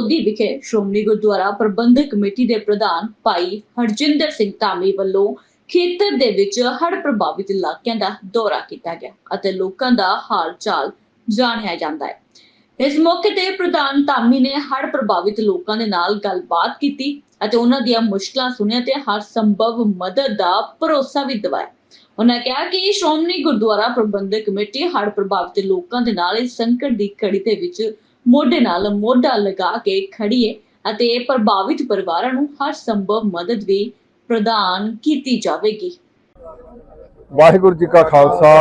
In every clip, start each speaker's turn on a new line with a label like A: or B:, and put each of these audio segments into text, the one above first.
A: ਲੋਧੀ ਵਿਖੇ ਸ਼੍ਰੋਮਣੀ ਗੁਰਦੁਆਰਾ ਪ੍ਰਬੰਧਕ ਕਮੇਟੀ ਦੇ ਪ੍ਰਧਾਨ ਭਾਈ ਹਰਜਿੰਦਰ ਸਿੰਘ ਧਾਮੀ ਵੱਲੋਂ ਖੇਤਰ ਦੇ ਵਿੱਚ ਹੜ੍ਹ ਪ੍ਰਭਾਵਿਤ ਇਲਾਕਿਆਂ ਦਾ ਦੌਰਾ ਕੀਤਾ ਗਿਆ ਅਤੇ ਲੋਕਾਂ ਦਾ ਹਾਲ ਚਾਲ ਜਾਣਿਆ ਜਾਂਦਾ ਹੈ। ਇਸ ਮੌਕੇ ਤੇ ਪ੍ਰਧਾਨ ਧਾਮੀ ਨੇ ਹੜ੍ਹ ਪ੍ਰਭਾਵਿਤ ਲੋਕਾਂ ਦੇ ਨਾਲ ਗੱਲਬਾਤ ਕੀਤੀ ਅਤੇ ਉਹਨਾਂ ਦੀਆਂ ਮੁਸ਼ਕਲਾਂ ਸੁਣੀਆਂ ਤੇ ਹਰ ਸੰਭਵ ਮਦਦ ਦਾ ਭਰੋਸਾ ਵੀ ਦਿਵਾਇਆ। ਉਹਨਾਂ ਕਿਹਾ ਕਿ ਸ਼੍ਰੋਮਣੀ ਗੁਰਦੁਆਰਾ ਪ੍ਰਬੰਧਕ ਕਮੇਟੀ ਹੜ੍ਹ ਪ੍ਰਭਾਵਿਤ ਲੋਕਾਂ ਦੇ ਨਾਲ ਇਸ ਸੰਕਟ ਦੀ ਘੜੀ ਦੇ ਵਿੱਚ ਮੋਢੇ ਨਾਲ ਮੋਢਾ ਲਗਾ ਕੇ ਖੜੀ ਹੈ ਅਤੇ ਪ੍ਰਭਾਵਿਤ ਪਰਿਵਾਰਾਂ ਨੂੰ ਹਰ ਸੰਭਵ ਮਦਦ ਵੀ ਪ੍ਰਦਾਨ ਕੀਤੀ ਜਾਵੇਗੀ।
B: ਵਾਹਿਗੁਰੂ ਜੀ ਕਾ ਖਾਲਸਾ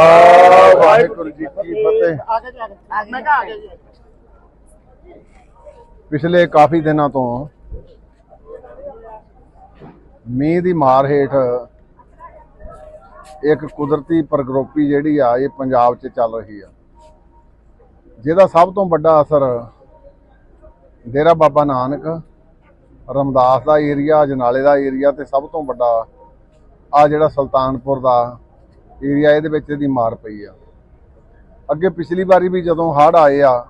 B: ਵਾਹਿਗੁਰੂ ਜੀ ਕੀ ਫਤਿਹ। ਪਿਛਲੇ ਕਾਫੀ ਦਿਨਾਂ ਤੋਂ ਮੀਂਹ ਦੀ ਮਾਰ ਹੇਠ ਇੱਕ ਕੁਦਰਤੀ ਪ੍ਰਗਰੋਪੀ ਜਿਹੜੀ ਆ ਇਹ ਪੰਜਾਬ 'ਚ ਚੱਲ ਰਹੀ ਆ। ਜਿਹਦਾ ਸਭ ਤੋਂ ਵੱਡਾ ਅਸਰ ਡੇਰਾ ਬਾਬਾ ਨਾਨਕ, ਰਮਦਾਸ ਦਾ ਏਰੀਆ, ਜਨਾਲੇ ਦਾ ਏਰੀਆ ਤੇ ਸਭ ਤੋਂ ਵੱਡਾ ਆ ਜਿਹੜਾ ਸੁਲਤਾਨਪੁਰ ਦਾ ਏਰੀਆ, ਇਹਦੇ ਵਿੱਚ ਇਹਦੀ ਮਾਰ ਪਈ ਆ। ਅੱਗੇ ਪਿਛਲੀ ਵਾਰੀ ਵੀ ਜਦੋਂ ਹੜ੍ਹ ਆਏ ਆ,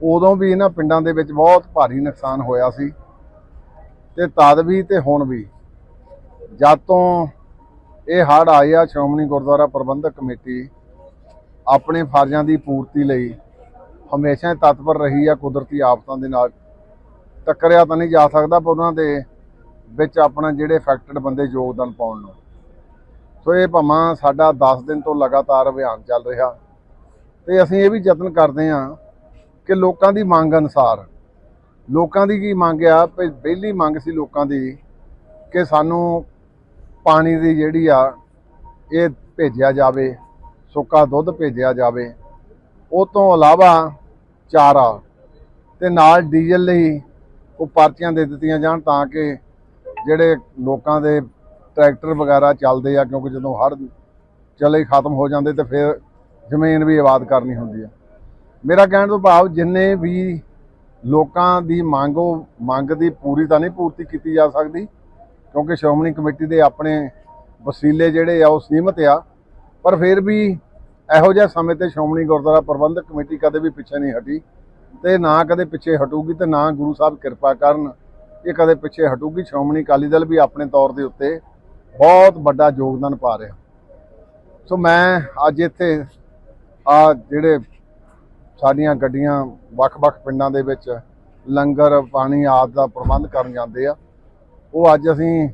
B: ਉਦੋਂ ਵੀ ਇਹਨਾਂ ਪਿੰਡਾਂ ਦੇ ਵਿੱਚ ਬਹੁਤ ਭਾਰੀ ਨੁਕਸਾਨ ਹੋਇਆ ਸੀ। ਤੇ ਤਦ ਵੀ ਤੇ ਹੁਣ ਵੀ, ਜਦ ਤੋਂ ਇਹ ਹੜ੍ਹ ਆਏ ਆ, ਸ਼੍ਰੋਮਣੀ ਗੁਰਦੁਆਰਾ ਪ੍ਰਬੰਧਕ ਕਮੇਟੀ ਆਪਣੇ ਫਰਜ਼ਾਂ ਦੀ ਪੂਰਤੀ ਲਈ ਹਮੇਸ਼ਾ ਹੀ ਤਤਪਰ ਰਹੀ ਆ ਕੁਦਰਤੀ ਆਫਤਾਂ ਦੇ ਨਾਲ। ਟੱਕਰਿਆ ਤਾਂ ਨਹੀਂ ਜਾ ਸਕਦਾ, ਪਰ ਉਹਨਾਂ ਦੇ ਵਿੱਚ ਆਪਣਾ ਜਿਹੜੇ ਅਫੈਕਟਡ ਬੰਦੇ ਯੋਗਦਾਨ ਪਾਉਣ ਨੂੰ। ਸੋ ਇਹ ਭਾਵਾਂ ਸਾਡਾ 10 ਦਿਨ ਤੋਂ ਲਗਾਤਾਰ ਅਭਿਆਨ ਚੱਲ ਰਿਹਾ। ਤੇ ਅਸੀਂ ਇਹ ਵੀ ਯਤਨ ਕਰਦੇ ਹਾਂ ਕਿ ਲੋਕਾਂ ਦੀ ਮੰਗ ਅਨੁਸਾਰ, ਲੋਕਾਂ ਦੀ ਕੀ ਮੰਗ ਆ? ਵੀ ਪਹਿਲੀ ਮੰਗ ਸੀ ਲੋਕਾਂ ਦੀ ਕਿ ਸਾਨੂੰ ਪਾਣੀ ਦੀ ਜਿਹੜੀ ਆ, ਇਹ ਭੇਜਿਆ ਜਾਵੇ, ਸੁੱਕਾ ਦੁੱਧ ਭੇਜਿਆ ਜਾਵੇ। ਉਹ ਤੋਂ ਇਲਾਵਾ ਚਾਰਾ ਤੇ ਨਾਲ ਡੀਜ਼ਲ ਲਈ ਉਹ ਪਰਚੀਆਂ ਦੇ ਦਿੱਤੀਆਂ ਜਾਣ ਤਾਂ ਕਿ ਜਿਹੜੇ ਲੋਕਾਂ ਦੇ ਟਰੈਕਟਰ ਵਗੈਰਾ ਚੱਲਦੇ ਆ, ਕਿਉਂਕਿ ਜਦੋਂ ਹੜ੍ਹ ਚਲੇ ਖਤਮ ਹੋ ਜਾਂਦੇ ਤੇ ਫਿਰ ਜ਼ਮੀਨ ਵੀ ਆਬਾਦ ਕਰਨੀ ਹੁੰਦੀ ਆ। ਮੇਰਾ ਕਹਿਣ ਤੋਂ ਭਾਵ ਜਿੰਨੇ ਵੀ ਲੋਕਾਂ ਦੀ ਮੰਗ, ਉਹ ਮੰਗ ਦੀ ਪੂਰੀ ਤਾਂ ਨਹੀਂ ਪੂਰਤੀ ਕੀਤੀ ਜਾ ਸਕਦੀ, ਕਿਉਂਕਿ ਸ਼੍ਰੋਮਣੀ ਕਮੇਟੀ ਦੇ ਆਪਣੇ ਵਸੀਲੇ ਜਿਹੜੇ ਆ, ਉਹ ਸੀਮਤ ਆ। ਪਰ ਫਿਰ ਵੀ ਇਹੋ ਜਿਹੇ ਸਮੇਂ ਤੇ ਸ਼੍ਰੋਮਣੀ ਗੁਰਦੁਆਰਾ ਪ੍ਰਬੰਧਕ ਕਮੇਟੀ ਕਦੇ ਵੀ ਪਿੱਛੇ ਨਹੀਂ ਹਟੀ ਤੇ ਨਾ ਕਦੇ ਪਿੱਛੇ ਹਟੂਗੀ ਤੇ ਨਾ ਗੁਰੂ ਸਾਹਿਬ ਕਿਰਪਾ ਕਰਨ, ਇਹ ਕਦੇ ਪਿੱਛੇ ਹਟੂਗੀ। ਸ਼੍ਰੋਮਣੀ ਅਕਾਲੀ ਦਲ ਵੀ ਆਪਣੇ ਤੌਰ ਦੇ ਉੱਤੇ ਬਹੁਤ ਵੱਡਾ ਯੋਗਦਾਨ ਪਾ ਰਿਹਾ। ਸੋ ਮੈਂ ਅੱਜ ਇੱਥੇ ਆ ਜਿਹੜੇ ਸਾਡੀਆਂ ਗੱਡੀਆਂ ਵੱਖ-ਵੱਖ ਪਿੰਡਾਂ ਦੇ ਵਿੱਚ ਲੰਗਰ, ਪਾਣੀ ਆਦਿ ਦਾ ਪ੍ਰਬੰਧ ਕਰਨ ਜਾਂਦੇ ਆ, ਉਹ ਅੱਜ ਅਸੀਂ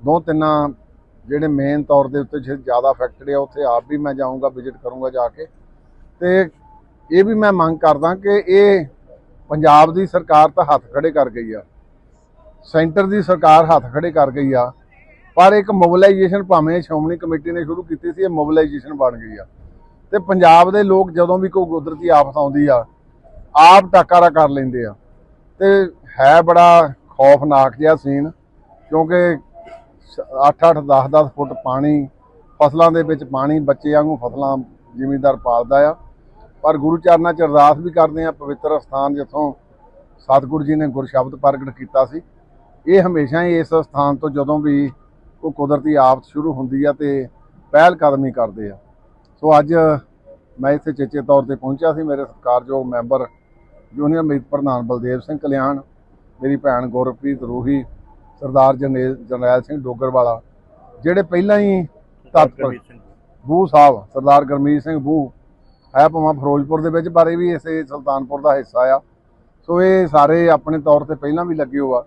B: ਦੋ ਤਿੰਨਾਂ ਜਿਹੜੇ ਮੇਨ ਤੌਰ ਦੇ ਉੱਤੇ ਜਿਹੜੇ ਜ਼ਿਆਦਾ ਫੈਕਟਰੀ ਆ, ਉੱਥੇ ਆਪ ਵੀ ਮੈਂ ਜਾਊਂਗਾ ਵਿਜ਼ਿਟ ਕਰੂੰਗਾ ਜਾ ਕੇ। ਤੇ ਇਹ ਵੀ ਮੈਂ ਮੰਗ ਕਰਦਾ ਕਿ ਇਹ ਪੰਜਾਬ ਦੀ ਸਰਕਾਰ ਤਾਂ ਹੱਥ ਖੜੇ ਕਰ ਗਈ ਆ। ਸੈਂਟਰ ਦੀ ਸਰਕਾਰ ਹੱਥ ਖੜੇ ਕਰ ਗਈ ਆ। ਪਰ ਇੱਕ ਮੋਬਿਲਾਈਜੇਸ਼ਨ ਭਾਵੇਂ ਸ਼੍ਰੋਮਣੀ ਕਮੇਟੀ ਨੇ ਸ਼ੁਰੂ ਕੀਤੀ ਸੀ, ਇਹ ਮੋਬਿਲਾਈਜੇਸ਼ਨ ਬਣ ਗਈ ਆ। ਤੇ ਪੰਜਾਬ ਦੇ ਲੋਕ ਜਦੋਂ ਵੀ ਕੋਈ ਕੁਦਰਤੀ ਆਫਤ ਆਉਂਦੀ ਆ, ਆਪ ਟਾਕਾਰਾ ਕਰ ਲੈਂਦੇ ਆ। ਤੇ ਹੈ ਬੜਾ ਖੌਫਨਾਕ ਜਿਹਾ ਸੀਨ ਕਿਉਂਕਿ 8-8 10-10 ਫੁੱਟ ਪਾਣੀ, ਫਸਲਾਂ ਦੇ ਵਿੱਚ ਪਾਣੀ, ਬੱਚੇ ਵਾਂਗੂ ਫਸਲਾਂ ਜ਼ਿਮੀਂਦਾਰ ਪਾਲਦਾ ਆ। ਪਰ ਗੁਰੂ ਚਰਨਾਂ 'ਚ ਅਰਦਾਸ ਵੀ ਕਰਦੇ ਆ ਪਵਿੱਤਰ ਸਥਾਨ ਜਿੱਥੋਂ ਸਤਿਗੁਰੂ ਜੀ ਨੇ ਗੁਰ ਸ਼ਬਦ ਪ੍ਰਗਟ ਕੀਤਾ ਸੀ। ਇਹ ਹਮੇਸ਼ਾ ਹੀ ਇਸ ਸਥਾਨ ਤੋਂ ਜਦੋਂ ਵੀ ਕੋਈ ਕੁਦਰਤੀ ਆਫਤ ਸ਼ੁਰੂ ਹੁੰਦੀ ਆ ਤੇ ਪਹਿਲ ਕਦਮੀ ਕਰਦੇ ਆ। ਸੋ ਅੱਜ ਮੈਂ ਇੱਥੇ ਚੇਚੇ ਤੌਰ ਤੇ ਪਹੁੰਚਿਆ ਸੀ, ਮੇਰੇ ਸਤਿਕਾਰਯੋਗ ਮੈਂਬਰ ਜੂਨੀਅਰ ਮੀਤ ਪ੍ਰਧਾਨ ਬਲਦੇਵ ਸਿੰਘ ਕਲਿਆਣ, ਮੇਰੀ ਭੈਣ ਗੁਰਪ੍ਰੀਤ ਰੂਹੀ ਸਰਦਾਰ ਜਰਨੈਲ ਜਰਨੈਲ ਸਿੰਘ ਡੋਗਰਵਾਲਾ ਜਿਹੜੇ ਪਹਿਲਾਂ ਹੀ ਤਤਪਰ ਬੂ ਸਾਹਿਬ ਸਰਦਾਰ ਗਰਮੀਤ ਸਿੰਘ ਬੂ ਹੈ ਭਾਵੇਂ ਫਿਰੋਜ਼ਪੁਰ ਦੇ ਵਿੱਚ ਪਰ ਇਹ ਵੀ ਇਸੇ ਸੁਲਤਾਨਪੁਰ ਦਾ ਹਿੱਸਾ ਆ। ਸੋ ਇਹ ਸਾਰੇ ਆਪਣੇ ਤੌਰ ਤੇ ਪਹਿਲਾਂ ਵੀ ਲੱਗੇ ਹੋ ਆ।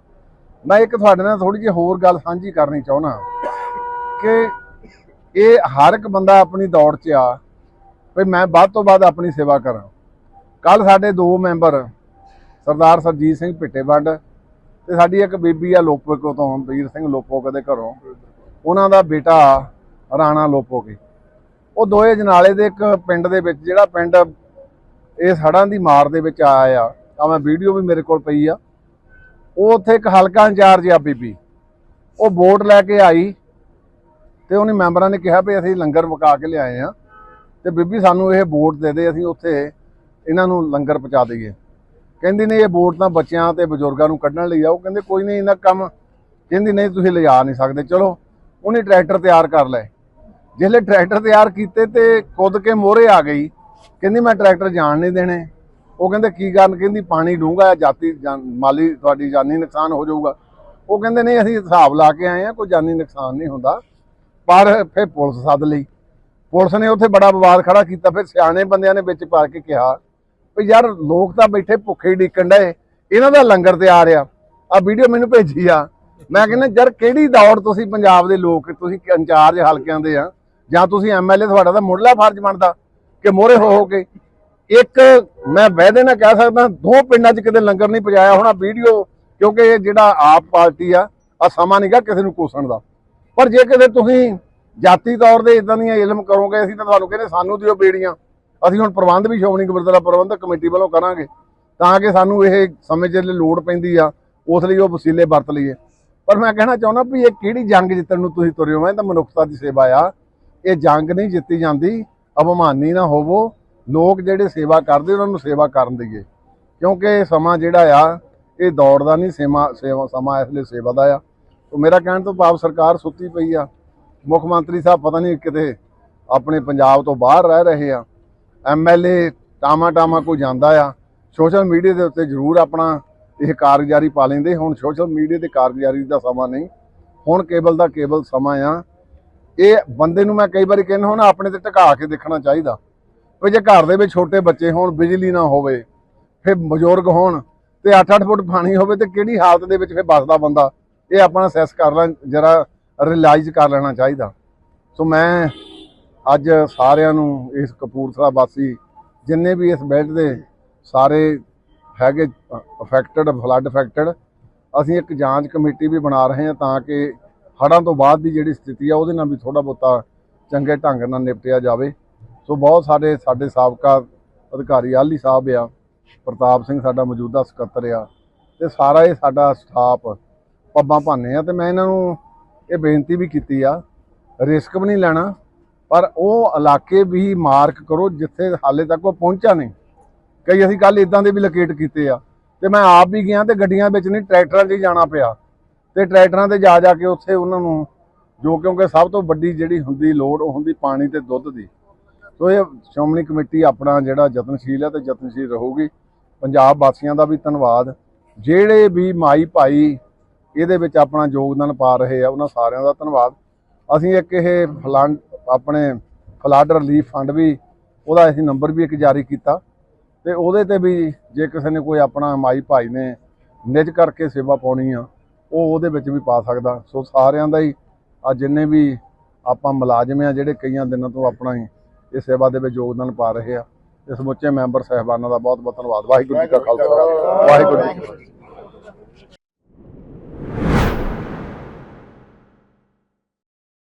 B: ਮੈਂ ਇੱਕ ਤੁਹਾਡੇ ਨਾਲ ਥੋੜੀ ਜਿਹੀ ਹੋਰ ਗੱਲ ਸਾਂਝੀ ਕਰਨੀ ਚਾਹੁੰਦਾ ਕਿ ਇਹ ਹਰ ਇੱਕ ਬੰਦਾ ਆਪਣੀ ਦੌੜ 'ਚ ਆ ਵੀ ਮੈਂ ਵੱਧ ਤੋਂ ਵੱਧ ਆਪਣੀ ਸੇਵਾ ਕਰਾਂ। ਕੱਲ ਸਾਡੇ ਦੋ ਮੈਂਬਰ ਸਰਦਾਰ ਸਰਜੀਤ ਸਿੰਘ ਭਿੱਟੇਵੰਡ ਤੇ ਸਾਡੀ ਇੱਕ ਬੀਬੀ ਆ ਲੋਪੋਕੋ ਤੋਂ ਵੀਰ ਸਿੰਘ ਲੋਪੋਕ ਦੇ ਘਰੋਂ। ਉਹਨਾਂ ਦਾ ਬੇਟਾ ਰਾਣਾ ਲੋਪੋਕੇ ਉਹ ਦੋਏ ਜਨਾਲੇ ਦੇ ਇੱਕ ਪਿੰਡ ਦੇ ਵਿੱਚ, ਜਿਹੜਾ ਪਿੰਡ ਇਹ ਹੜ੍ਹਾਂ ਦੀ ਮਾਰ ਦੇ ਵਿੱਚ ਆਇਆ ਆ, ਤਾਂ ਮੈਂ ਵੀਡੀਓ ਵੀ ਮੇਰੇ ਕੋਲ ਪਈ ਆ। ਉਹ ਉੱਥੇ ਇੱਕ ਹਲਕਾ ਇੰਚਾਰਜ ਆ ਬੀਬੀ। ਉਹ ਵੋਟ ਲੈ ਕੇ ਆਈ ਤੇ ਉਹਨੇ ਮੈਂਬਰਾਂ ਨੇ ਕਿਹਾ ਵੀ ਅਸੀਂ ਲੰਗਰ ਪਕਾ ਕੇ ਲਿਆਏ ਆ ਤੇ ਬੀਬੀ ਸਾਨੂੰ ਇਹ ਵੋਟ ਦੇ ਦੇ, ਅਸੀਂ ਉੱਥੇ ਇਹਨਾਂ ਨੂੰ ਲੰਗਰ ਪਹੁੰਚਾ ਦਈਏ। ਕਹਿੰਦੀ ਨਹੀਂ, ਇਹ ਵੋਟ ਤਾਂ ਬੱਚਿਆਂ ਤੇ ਬਜ਼ੁਰਗਾਂ ਨੂੰ ਕੱਢਣ ਲਈ ਆ। ਉਹ ਕਹਿੰਦੇ, ਕੋਈ ਨਹੀਂ ਇਹਨਾਂ ਕੰਮ। ਕਹਿੰਦੀ, ਨਹੀਂ, ਤੁਸੀਂ ਲਿਜਾ ਨਹੀਂ ਸਕਦੇ। ਚਲੋ, ਉਹਨੇ ਟਰੈਕਟਰ ਤਿਆਰ ਕਰ ਲਏ। ਜਿਹੜੇ ਟਰੈਕਟਰ ਤਿਆਰ ਕੀਤੇ ਤੇ ਖੁਦ ਕੇ ਮੋਹਰੇ ਆ ਗਈ। ਕਹਿੰਦੀ, ਮੈਂ ਟਰੈਕਟਰ ਜਾਣ ਨਹੀਂ ਦੇਣੇ। ਉਹ ਕਹਿੰਦੇ, ਕੀ ਕਾਰਨ? ਕਹਿੰਦੀ, ਪਾਣੀ ਡੂੰਘਾ ਜਾਤੀ ਜਾਨ- ਮਾਲੀ ਤੁਹਾਡੀ ਜਾਨੀ ਨੁਕਸਾਨ ਹੋ ਜਾਊਗਾ। ਉਹ ਕਹਿੰਦੇ, ਨਹੀਂ, ਅਸੀਂ ਹਿਸਾਬ ਲਾ ਕੇ ਆਏ ਆ, ਕੋਈ ਜਾਨੀ ਨੁਕਸਾਨ ਨਹੀਂ ਹੁੰਦਾ। ਪਰ ਫਿਰ ਪੁਲਿਸ ਸੱਦ ਲਈ। ਪੁਲਿਸ ਨੇ ਉੱਥੇ ਬੜਾ ਵਿਵਾਦ ਖੜਾ ਕੀਤਾ। ਫਿਰ ਸਿਆਣੇ ਬੰਦਿਆਂ ਨੇ ਵਿੱਚ ਪਾ ਕੇ ਕਿਹਾ ਵੀ ਯਾਰ ਲੋਕ ਤਾਂ ਬੈਠੇ ਭੁੱਖੇ ਹੀ ਡਿੱਕਣ ਡਏ। ਇਹਨਾਂ ਦਾ ਲੰਗਰ ਤਿਆਰ ਆ ਆ ਵੀਡੀਓ ਮੈਨੂੰ ਭੇਜੀ ਆ। ਮੈਂ ਕਹਿੰਦਾ, ਯਾਰ ਕਿਹੜੀ ਦੌੜ ਤੁਸੀਂ ਪੰਜਾਬ ਦੇ ਲੋਕ, ਤੁਸੀਂ ਇੰਚਾਰਜ ਹਲਕਿਆਂ ਦੇ ਆ? ਜਾਂ ਤੁਸੀਂ ਐਮਐਲਏ ਤੁਹਾਡਾ ਤਾਂ ਮੁੱਢਲਾ ਫਰਜ਼ ਬਣਦਾ ਕਿ ਮੋਹਰੇ ਹੋ ਹੋ ਕੇ? ਇੱਕ ਮੈਂ ਵਾਅਦੇ ਨਾਲ ਕਹਿ ਸਕਦਾ, ਦੋ ਪਿੰਡਾਂ 'ਚ ਕਿਤੇ ਲੰਗਰ ਨਹੀਂ ਪਜਾਇਆ ਹੋਣਾ ਵੀਡੀਓ, ਕਿਉਂਕਿ ਇਹ ਜਿਹੜਾ ਆਪ ਪਾਰਟੀ ਆ ਆ ਸਮਾਂ ਨਹੀਂਗਾ ਕਿਸੇ ਨੂੰ ਕੋਸਣ ਦਾ। ਪਰ ਜੇ ਕਿਤੇ ਤੁਸੀਂ ਜਾਤੀ ਤੌਰ ਤੇ ਇਦਾਂ ਦੀਆਂ ਇਲਮ ਕਰੋਗੇ, ਅਸੀਂ ਤਾਂ ਤੁਹਾਨੂੰ ਕਹਿੰਦੇ, ਸਾਨੂੰ ਦਿਓ ਬੇੜੀਆਂ। ਅਸੀਂ ਹੁਣ ਪ੍ਰਬੰਧ ਵੀ ਸ਼੍ਰੋਮਣੀ ਗੁਰਦੁਆਰਾ ਪ੍ਰਬੰਧਕ ਕਮੇਟੀ ਵੱਲੋਂ ਕਰਾਂਗੇ ਤਾਂ ਕਿ ਸਾਨੂੰ ਇਹ ਸਮੇਂ ਜਿਹੜੇ ਲੋੜ ਪੈਂਦੀ ਆ, ਉਸ ਲਈ ਉਹ ਵਸੀਲੇ ਵਰਤ ਲਈਏ। ਪਰ ਮੈਂ ਕਹਿਣਾ ਚਾਹੁੰਦਾ ਵੀ ਇਹ ਕਿਹੜੀ ਜੰਗ ਜਿੱਤਣ ਨੂੰ ਤੁਸੀਂ ਤੁਰੇ ਹੋ? ਇਹ ਤਾਂ ਮਨੁੱਖਤਾ ਦੀ ਸੇਵਾ ਆ। ਇਹ ਜੰਗ ਨਹੀਂ ਜਿੱਤੀ ਜਾਂਦੀ ਅਭਮਾਨੀ ਨਾ ਹੋਵੋ। ਲੋਕ ਜਿਹੜੇ ਸੇਵਾ ਕਰਦੇ, ਉਹਨਾਂ ਨੂੰ ਸੇਵਾ ਕਰਨ ਦਈਏ। ਕਿਉਂਕਿ ਸਮਾਂ ਜਿਹੜਾ ਆ, ਇਹ ਦੌੜ ਦਾ ਨਹੀਂ, ਸੇਵਾ ਸੇਵਾ, ਸਮਾਂ ਇਸ ਲਈ ਸੇਵਾ ਦਾ ਆ। तो ਮੇਰਾ ਕਹਿਣ ਤੋਂ ਭਾਵ ਸਰਕਾਰ ਸੁੱਤੀ ਪਈ ਆ। ਮੁੱਖ ਮੰਤਰੀ ਸਾਹਿਬ ਪਤਾ ਨਹੀਂ ਕਿਤੇ ਆਪਣੇ ਪੰਜਾਬ ਤੋਂ ਬਾਹਰ ਰਹਿ ਰਹੇ ਆ। ਐਮਐਲਏ ਟਾਮਾ ਟਾਮਾ ਕੋਈ ਜਾਂਦਾ ਆ, ਸੋਸ਼ਲ ਮੀਡੀਆ ਦੇ ਉੱਤੇ ਜ਼ਰੂਰ ਆਪਣਾ ਇਹ ਕਾਰਗੁਜ਼ਾਰੀ ਪਾ ਲੈਂਦੇ। ਹੁਣ ਸੋਸ਼ਲ ਮੀਡੀਆ ਤੇ ਕਾਰਗੁਜ਼ਾਰੀ ਦਾ ਸਮਾਂ ਨਹੀਂ, ਹੁਣ ਕੇਬਲ ਦਾ ਕੇਬਲ ਸਮਾਂ ਆ। ਇਹ ਬੰਦੇ ਨੂੰ ਮੈਂ ਕਈ ਵਾਰੀ ਕਹਿੰਦਾ ਹੁਣ ਆਪਣੇ ਤੇ ਟਿਕਾ ਕੇ ਦੇਖਣਾ ਚਾਹੀਦਾ। ਵੀ ਜੇ ਘਰ ਦੇ ਵਿੱਚ ਛੋਟੇ ਬੱਚੇ ਹੋਣ, ਬਿਜਲੀ ਨਾ ਹੋਵੇ, ਫਿਰ ਬਜ਼ੁਰਗ ਹੋਣ ਤੇ 8-8 ਫੁੱਟ ਪਾਣੀ ਹੋਵੇ ਤੇ ਕਿਹੜੀ ਹਾਲਤ ਦੇ ਵਿੱਚ ਫਿਰ ਬਸਦਾ ਬੰਦਾ? ਇਹ ਆਪਣਾ ਸੈਸ ਕਰ ਲੈਣ, ਜਰਾ ਰਿਅਲਾਈਜ਼ ਕਰ ਲੈਣਾ ਚਾਹੀਦਾ। ਸੋ ਮੈਂ ਅੱਜ ਸਾਰਿਆਂ ਨੂੰ ਇਸ ਕਪੂਰਥਲਾ ਵਾਸੀ ਜਿੰਨੇ ਵੀ ਇਸ ਬੈਲਟ ਦੇ ਸਾਰੇ ਹੈਗੇ ਅਫੈਕਟਡ ਫਲੱਡ ਅਫੈਕਟਡ, ਅਸੀਂ ਇੱਕ ਜਾਂਚ ਕਮੇਟੀ ਵੀ ਬਣਾ ਰਹੇ ਹਾਂ ਤਾਂ ਕਿ ਹੜ੍ਹਾਂ ਤੋਂ ਬਾਅਦ ਦੀ ਜਿਹੜੀ ਸਥਿਤੀ ਆ ਉਹਦੇ ਨਾਲ ਵੀ ਥੋੜਾ ਬਹੁਤਾ ਚੰਗੇ ਢੰਗ ਨਾਲ ਨਿਪਟਿਆ ਜਾਵੇ। ਸੋ ਬਹੁਤ ਸਾਰੇ ਸਾਡੇ ਸਾਬਕਾ ਅਧਿਕਾਰੀ, ਆਲੀ ਸਾਹਿਬ ਆ, ਪ੍ਰਤਾਪ ਸਿੰਘ ਸਾਡਾ ਮੌਜੂਦਾ ਸਕੱਤਰ ਆ ਤੇ ਸਾਰਾ ਇਹ ਸਾਡਾ ਸਟਾਫ ਪੱਬਾਂ ਭਾਨੇ ਆ ਤੇ ਮੈਂ ਇਹਨਾਂ ਨੂੰ ਇਹ ਬੇਨਤੀ ਵੀ ਕੀਤੀ ਆ, ਰਿਸਕ ਵੀ ਨਹੀਂ ਲੈਣਾ ਪਰ ਉਹ ਇਲਾਕੇ ਵੀ ਮਾਰਕ ਕਰੋ ਜਿੱਥੇ ਹਾਲੇ ਤੱਕ ਉਹ ਪਹੁੰਚਾ ਨਹੀਂ। ਕਈ ਅਸੀਂ ਕੱਲ ਇਦਾਂ ਦੇ ਵੀ ਲੋਕੇਟ ਕੀਤੇ ਆ ਤੇ ਮੈਂ ਆਪ ਵੀ ਗਿਆ ਤੇ ਗੱਡੀਆਂ ਵਿੱਚ ਨਹੀਂ, ਟਰੈਕਟਰਾਂ 'ਚ ਹੀ ਜਾਣਾ ਪਿਆ। ਤੇ ਟਰੈਕਟਰਾਂ ਤੇ ਜਾ ਜਾ ਕੇ ਉੱਥੇ ਉਹਨਾਂ ਨੂੰ ਜੋ ਕਿਉਂਕਿ ਸਭ ਤੋਂ ਵੱਡੀ ਜਿਹੜੀ ਹੁੰਦੀ ਲੋੜ, ਉਹ ਹੁੰਦੀ ਪਾਣੀ ਤੇ ਦੁੱਧ ਦੀ। ਸੋ ਇਹ ਸ਼੍ਰੋਮਣੀ ਕਮੇਟੀ ਆਪਣਾ ਜਿਹੜਾ ਯਤਨਸ਼ੀਲ ਹੈ ਤੇ ਯਤਨਸ਼ੀਲ ਰਹੂਗੀ। ਪੰਜਾਬ ਵਾਸੀਆਂ ਦਾ ਵੀ ਧੰਨਵਾਦ। ਜਿਹੜੇ ਵੀ ਮਾਈ ਭਾਈ ਇਹਦੇ ਵਿੱਚ ਆਪਣਾ ਯੋਗਦਾਨ ਪਾ ਰਹੇ ਆ, ਉਹਨਾਂ ਸਾਰਿਆਂ ਦਾ ਧੰਨਵਾਦ। ਅਸੀਂ ਇੱਕ ਇਹ ਫਲੰਡ ਆਪਣੇ ਫਲੱਡ ਰਿਲੀਫ ਫੰਡ ਵੀ, ਉਹਦਾ ਅਸੀਂ ਨੰਬਰ ਵੀ ਇੱਕ ਜਾਰੀ ਕੀਤਾ। ਤੇ ਉਹਦੇ ਤੇ ਵੀ ਜੇ ਕਿਸੇ ਨੇ ਕੋਈ ਆਪਣਾ ਮਾਈ ਭਾਈ ਨੇ ਨਿਜ ਕਰਕੇ ਸੇਵਾ ਪਾਉਣੀ ਆ, ਉਹ ਉਹਦੇ ਵਿੱਚ ਵੀ ਪਾ ਸਕਦਾ। ਸੋ ਸਾਰਿਆਂ ਦਾ ਹੀ ਆ ਜਿੰਨੇ ਵੀ ਆਪਾਂ ਮੁਲਾਜ਼ਮ ਆ, ਜਿਹੜੇ ਕਈਆਂ ਦਿਨਾਂ ਤੋਂ ਆਪਣਾ ਹੀ ਇਹ ਸੇਵਾ ਦੇ ਵਿੱਚ ਯੋਗਦਾਨ ਪਾ ਰਹੇ ਆ, ਇਸ ਸਮੁੱਚੇ ਮੈਂਬਰ ਸਹਿਬਾਨਾਂ ਦਾ ਬਹੁਤ ਬਹੁਤ ਧੰਨਵਾਦ। ਵਾਹਿਗੁਰੂ ਜੀ ਕਾ ਖਾਲਸਾ। ਵਾਹਿਗੁਰੂ ਜੀ ਕੀ ਫਤਿਹ।